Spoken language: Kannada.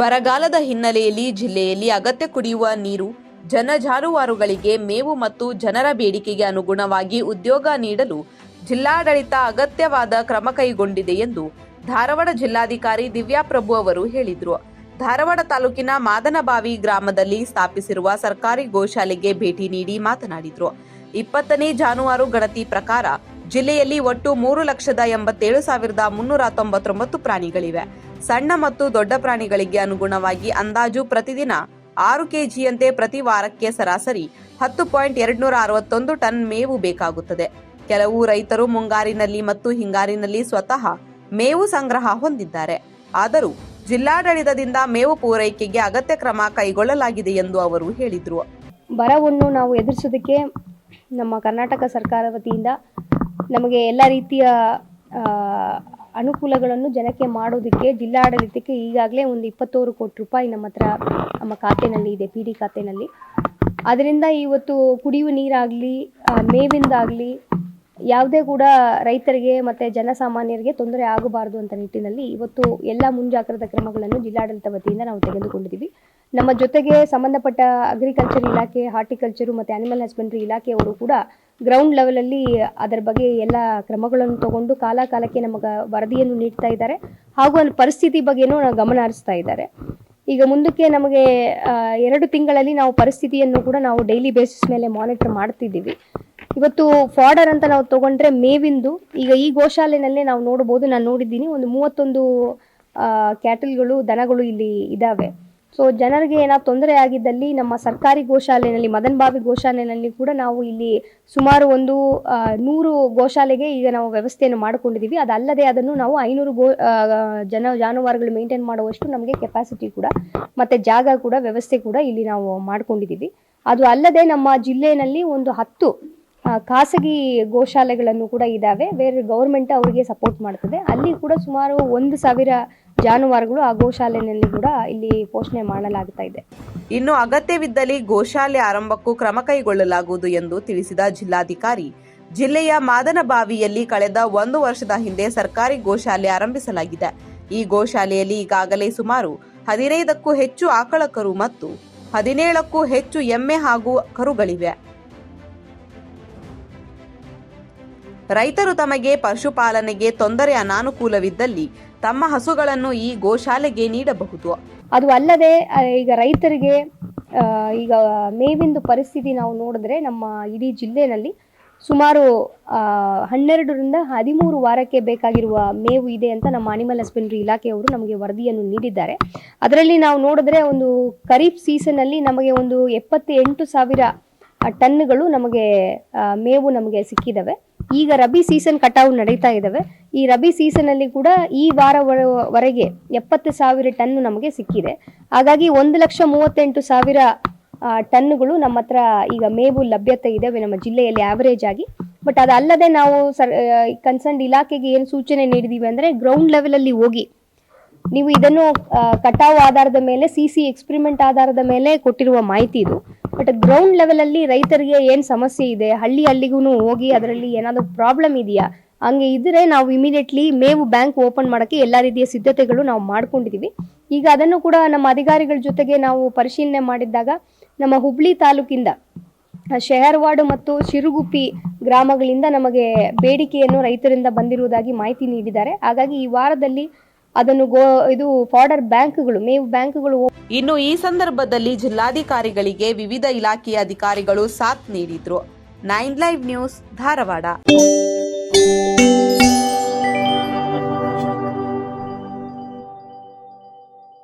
ಬರಗಾಲದ ಹಿನ್ನೆಲೆಯಲ್ಲಿ ಜಿಲ್ಲೆಯಲ್ಲಿ ಅಗತ್ಯ ಕುಡಿಯುವ ನೀರು, ಜನ ಜಾನುವಾರುಗಳಿಗೆ ಮೇವು ಮತ್ತು ಜನರ ಬೇಡಿಕೆಗೆ ಅನುಗುಣವಾಗಿ ಉದ್ಯೋಗ ನೀಡಲು ಜಿಲ್ಲಾಡಳಿತ ಅಗತ್ಯವಾದ ಕ್ರಮ ಕೈಗೊಂಡಿದೆ ಎಂದು ಧಾರವಾಡ ಜಿಲ್ಲಾಧಿಕಾರಿ ದಿವ್ಯಾಪ್ರಭು ಅವರು ಹೇಳಿದರು. ಧಾರವಾಡ ತಾಲೂಕಿನ ಮಾದನಬಾವಿ ಗ್ರಾಮದಲ್ಲಿ ಸ್ಥಾಪಿಸಿರುವ ಸರ್ಕಾರಿ ಗೋಶಾಲೆಗೆ ಭೇಟಿ ನೀಡಿ ಮಾತನಾಡಿದರು. ಇಪ್ಪತ್ತನೇ ಜಾನುವಾರು ಗಣತಿ ಪ್ರಕಾರ ಜಿಲ್ಲೆಯಲ್ಲಿ ಒಟ್ಟು ಮೂರು ಲಕ್ಷದ ಎಂಬತ್ತೇಳು ಸಾವಿರದ ಮುನ್ನೂರ ತೊಂಬತ್ತೊಂಬತ್ತು ಪ್ರಾಣಿಗಳಿವೆ. ಸಣ್ಣ ಮತ್ತು ದೊಡ್ಡ ಪ್ರಾಣಿಗಳಿಗೆ ಅನುಗುಣವಾಗಿ ಅಂದಾಜು ಪ್ರತಿದಿನ ಆರು ಕೆಜಿಯಂತೆ ಪ್ರತಿ ವಾರಕ್ಕೆ ಸರಾಸರಿ ಹತ್ತು ಪಾಯಿಂಟ್ ಎರಡ್ನೂರ ಅರವತ್ತೊಂದು ಟನ್ ಮೇವು ಬೇಕಾಗುತ್ತದೆ. ಕೆಲವು ರೈತರು ಮುಂಗಾರಿನಲ್ಲಿ ಮತ್ತು ಹಿಂಗಾರಿನಲ್ಲಿ ಸ್ವತಃ ಮೇವು ಸಂಗ್ರಹ ಹೊಂದಿದ್ದಾರೆ. ಆದರೂ ಜಿಲ್ಲಾಡಳಿತದಿಂದ ಮೇವು ಪೂರೈಕೆಗೆ ಅಗತ್ಯ ಕ್ರಮ ಕೈಗೊಳ್ಳಲಾಗಿದೆ ಎಂದು ಅವರು ಹೇಳಿದರು. ಬರವನ್ನು ನಾವು ಎದುರಿಸೋದಕ್ಕೆ ನಮ್ಮ ಕರ್ನಾಟಕ ಸರ್ಕಾರ ವತಿಯಿಂದ ನಮಗೆ ಎಲ್ಲ ರೀತಿಯ ಅನುಕೂಲಗಳನ್ನು ಜನಕ್ಕೆ ಮಾಡೋದಕ್ಕೆ ಜಿಲ್ಲಾಡಳಿತಕ್ಕೆ ಈಗಾಗಲೇ ಒಂದು ಇಪ್ಪತ್ತೋರು ಕೋಟಿ ರೂಪಾಯಿ ನಮ್ಮ ಹತ್ರ ನಮ್ಮ ಖಾತೆನಲ್ಲಿ ಇದೆ, ಪಿ ಡಿ ಖಾತೆನಲ್ಲಿ. ಅದರಿಂದ ಇವತ್ತು ಕುಡಿಯುವ ನೀರಾಗಲಿ ಮೇವಿಂದಾಗಲಿ ಯಾವುದೇ ಕೂಡ ರೈತರಿಗೆ ಮತ್ತು ಜನಸಾಮಾನ್ಯರಿಗೆ ತೊಂದರೆ ಆಗಬಾರದು ಅಂತ ನಿಟ್ಟಿನಲ್ಲಿ ಇವತ್ತು ಎಲ್ಲ ಮುಂಜಾಗ್ರತಾ ಕ್ರಮಗಳನ್ನು ಜಿಲ್ಲಾಡಳಿತ ವತಿಯಿಂದ ನಾವು ತೆಗೆದುಕೊಂಡಿದ್ದೀವಿ. ನಮ್ಮ ಜೊತೆಗೆ ಸಂಬಂಧಪಟ್ಟ ಅಗ್ರಿಕಲ್ಚರ್ ಇಲಾಖೆ ಹಾರ್ಟಿಕಲ್ಚರು ಮತ್ತು ಆನಿಮಲ್ ಹಸ್ಬೆಂಡ್ರಿ ಇಲಾಖೆಯವರು ಕೂಡ ಗ್ರೌಂಡ್ ಲೆವೆಲಲ್ಲಿ ಅದರ ಬಗ್ಗೆ ಎಲ್ಲ ಕ್ರಮಗಳನ್ನು ತಗೊಂಡು ಕಾಲ ಕಾಲಕ್ಕೆ ನಮಗೆ ವರದಿಯನ್ನು ನೀಡ್ತಾ ಇದ್ದಾರೆ. ಹಾಗೂ ಅಲ್ಲಿ ಪರಿಸ್ಥಿತಿ ಬಗ್ಗೆನೂ ಗಮನ ಹರಿಸ್ತಾ ಇದ್ದಾರೆ. ಈಗ ಮುಂದಕ್ಕೆ ನಮಗೆ ಎರಡು ತಿಂಗಳಲ್ಲಿ ನಾವು ಪರಿಸ್ಥಿತಿಯನ್ನು ಕೂಡ ನಾವು ಡೈಲಿ ಬೇಸಿಸ್ ಮೇಲೆ ಮಾನಿಟರ್ ಮಾಡ್ತಿದ್ದೀವಿ. ಇವತ್ತು ಫಾರ್ಡರ್ ಅಂತ ನಾವು ತಗೊಂಡ್ರೆ ಮೇವಿಂದು, ಈಗ ಈ ಗೋಶಾಲೆನಲ್ಲೇ ನಾವು ನೋಡ್ಬೋದು ನಾನು ನೋಡಿದ್ದೀನಿ, ಒಂದು ಮೂವತ್ತೊಂದು ಕ್ಯಾಟಲ್ಗಳು, ದನಗಳು ಇಲ್ಲಿ ಇದ್ದಾವೆ ಸೊ ಜನರಿಗೆ ಏನಾದ್ರು ತೊಂದರೆ ಆಗಿದ್ದಲ್ಲಿ ನಮ್ಮ ಸರ್ಕಾರಿ ಗೋಶಾಲೆನಲ್ಲಿ, ಮದನ್ ಬಾವಿ ಗೋಶಾಲೆನಲ್ಲಿ ಕೂಡ ನಾವು ಇಲ್ಲಿ ಸುಮಾರು ಒಂದು ನೂರು ಗೋಶಾಲೆಗೆ ಈಗ ನಾವು ವ್ಯವಸ್ಥೆಯನ್ನು ಮಾಡಿಕೊಂಡಿದ್ದೀವಿ. ಅದಲ್ಲದೆ ಅದನ್ನು ನಾವು ಐನೂರು ಗೋ ಜನ, ಜಾನುವಾರುಗಳು ಮೇಂಟೈನ್ ಮಾಡುವಷ್ಟು ನಮಗೆ ಕೆಪಾಸಿಟಿ ಕೂಡ ಮತ್ತು ಜಾಗ ಕೂಡ, ವ್ಯವಸ್ಥೆ ಕೂಡ ಇಲ್ಲಿ ನಾವು ಮಾಡಿಕೊಂಡಿದ್ದೀವಿ. ಅದು ಅಲ್ಲದೆ ನಮ್ಮ ಜಿಲ್ಲೆಯಲ್ಲಿ ಒಂದು ಹತ್ತು ಖಾಸಗಿ ಗೋಶಾಲೆಗಳನ್ನು ಕೂಡ ಇದ್ದಾವೆ ಬೇರೆ ಗೌರ್ಮೆಂಟ್ ಅವರಿಗೆ ಸಪೋರ್ಟ್ ಮಾಡ್ತದೆ. ಅಲ್ಲಿ ಕೂಡ ಸುಮಾರು ಒಂದು ಸಾವಿರ ಜಾನುವಾರುಗಳು ಆ ಗೋಶಾಲೆಯಲ್ಲಿ ಕೂಡ ಇಲ್ಲಿ ಪೋಷಣೆ ಮಾಡಲಾಗ್ತಾ ಇದೆ. ಇನ್ನು ಅಗತ್ಯವಿದ್ದಲ್ಲಿ ಗೋಶಾಲೆ ಆರಂಭಕ್ಕೂ ಕ್ರಮ ಕೈಗೊಳ್ಳಲಾಗುವುದು ಎಂದು ತಿಳಿಸಿದ ಜಿಲ್ಲಾಧಿಕಾರಿ, ಜಿಲ್ಲೆಯ ಮಾದನಬಾವಿಯಲ್ಲಿ ಕಳೆದ ಒಂದು ವರ್ಷದ ಹಿಂದೆ ಸರ್ಕಾರಿ ಗೋಶಾಲೆ ಆರಂಭಿಸಲಾಗಿದೆ. ಈ ಗೋಶಾಲೆಯಲ್ಲಿ ಈಗಾಗಲೇ ಸುಮಾರು ಹದಿನೈದಕ್ಕೂ ಹೆಚ್ಚು ಆಕಳ ಕರು ಮತ್ತು ಹದಿನೇಳಕ್ಕೂ ಹೆಚ್ಚು ಎಮ್ಮೆ ಹಾಗೂ ಕರುಗಳಿವೆ. ರೈತರು ತಮಗೆ ಪಶುಪಾಲನೆಗೆ ತೊಂದರೆ ಅನಾನುಕೂಲವಿದ್ದಲ್ಲಿ ತಮ್ಮ ಹಸುಗಳನ್ನು ಈ ಗೋಶಾಲೆಗೆ ನೀಡಬಹುದು. ಅದು ಅಲ್ಲದೆ ಈಗ ರೈತರಿಗೆ ಈಗ ಮೇವಿಂದು ಪರಿಸ್ಥಿತಿ ನಾವು ನೋಡಿದ್ರೆ ನಮ್ಮ ಇಡೀ ಜಿಲ್ಲೆಯಲ್ಲಿ ಸುಮಾರು ಹನ್ನೆರಡರಿಂದ ಹದಿಮೂರು ವಾರಕ್ಕೆ ಬೇಕಾಗಿರುವ ಮೇವು ಇದೆ ಅಂತ ನಮ್ಮ ಅನಿಮಲ್ ಹಸ್ಬೆಂಡ್ರಿ ಇಲಾಖೆಯವರು ನಮಗೆ ವರದಿಯನ್ನು ನೀಡಿದ್ದಾರೆ. ಅದರಲ್ಲಿ ನಾವು ನೋಡಿದ್ರೆ ಒಂದು ಖರೀಫ್ ಸೀಸನ್ನಲ್ಲಿ ನಮಗೆ ಒಂದು ಎಪ್ಪತ್ತೆಂಟು ಸಾವಿರ ಟನ್ನುಗಳು ನಮಗೆ ಮೇವು ನಮಗೆ ಸಿಕ್ಕಿದ್ದಾವೆ ಈಗ ರಬಿ ಸೀಸನ್ ಕಟಾವು ನಡೀತಾ ಇದ್ದಾವೆ ಈ ರಬಿ ಸೀಸನ್ ಅಲ್ಲಿ ಕೂಡ ಈ ವಾರವರೆಗೆ ಎಪ್ಪತ್ತು ಸಾವಿರ ಟನ್ನು ನಮಗೆ ಸಿಕ್ಕಿದೆ. ಹಾಗಾಗಿ ಒಂದು ಲಕ್ಷ ಮೂವತ್ತೆಂಟು ಸಾವಿರ ಟನ್ಗಳು ನಮ್ಮ ಹತ್ರ ಈಗ ಮೇವು ಲಭ್ಯತೆ ಇದ್ದಾವೆ ನಮ್ಮ ಜಿಲ್ಲೆಯಲ್ಲಿ ಆವರೇಜ್ ಆಗಿ. ಬಟ್ ಅದಲ್ಲದೆ ನಾವು ಸರ್ ಕನ್ಸರ್ನ್ ಇಲಾಖೆಗೆ ಏನು ಸೂಚನೆ ನೀಡಿದೀವಿ ಅಂದರೆ ಗ್ರೌಂಡ್ ಲೆವೆಲಲ್ಲಿ ಹೋಗಿ. ನೀವು ಇದನ್ನು ಕಟಾವು ಆಧಾರದ ಮೇಲೆ ಸಿ ಸಿ ಎಕ್ಸ್ಪೆರಿಮೆಂಟ್ ಆಧಾರದ ಮೇಲೆ ಕೊಟ್ಟಿರುವ ಮಾಹಿತಿ ಇದು. ಬಟ್ ಗ್ರೌಂಡ್ ಲೆವೆಲಲ್ಲಿ ರೈತರಿಗೆ ಏನು ಸಮಸ್ಯೆ ಇದೆ? ಹಳ್ಳಿ ಹಳ್ಳಿಗೂ ಹೋಗಿ ಅದರಲ್ಲಿ ಏನಾದ್ರು ಪ್ರಾಬ್ಲಮ್ ಇದೆಯಾ? ಹಂಗೆ ಇದ್ರೆ ನಾವು ಇಮಿಡಿಯೇಟ್ಲಿ ಮೇವು ಬ್ಯಾಂಕ್ ಓಪನ್ ಮಾಡೋಕ್ಕೆ ಎಲ್ಲ ರೀತಿಯ ಸಿದ್ಧತೆಗಳು ನಾವು ಮಾಡ್ಕೊಂಡಿದ್ದೀವಿ ಈಗ ಅದನ್ನು ಕೂಡ ನಮ್ಮ ಅಧಿಕಾರಿಗಳ ಜೊತೆಗೆ ನಾವು ಪರಿಶೀಲನೆ ಮಾಡಿದ್ದಾಗ ನಮ್ಮ ಹುಬ್ಳಿ ತಾಲೂಕಿಂದ ಶೆಹರ್ವಾಡು ಮತ್ತು ಶಿರುಗುಪ್ಪಿ ಗ್ರಾಮಗಳಿಂದ ನಮಗೆ ಬೇಡಿಕೆಯನ್ನು ರೈತರಿಂದ ಬಂದಿರುವುದಾಗಿ ಮಾಹಿತಿ ನೀಡಿದ್ದಾರೆ. ಹಾಗಾಗಿ ಈ ವಾರದಲ್ಲಿ ಅದನ್ನು ಗೋ, ಇದು ಫಾರ್ಡರ್ ಬ್ಯಾಂಕ್ಗಳು, ಮೇವು ಬ್ಯಾಂಕ್ಗಳು ಇನ್ನು ಈ ಸಂದರ್ಭದಲ್ಲಿ ಜಿಲ್ಲಾಧಿಕಾರಿಗಳಿಗೆ ವಿವಿಧ ಇಲಾಖೆಯ ಅಧಿಕಾರಿಗಳು ಸಾಥ್ ನೀಡಿದ್ರು. Nine live news Dharwad.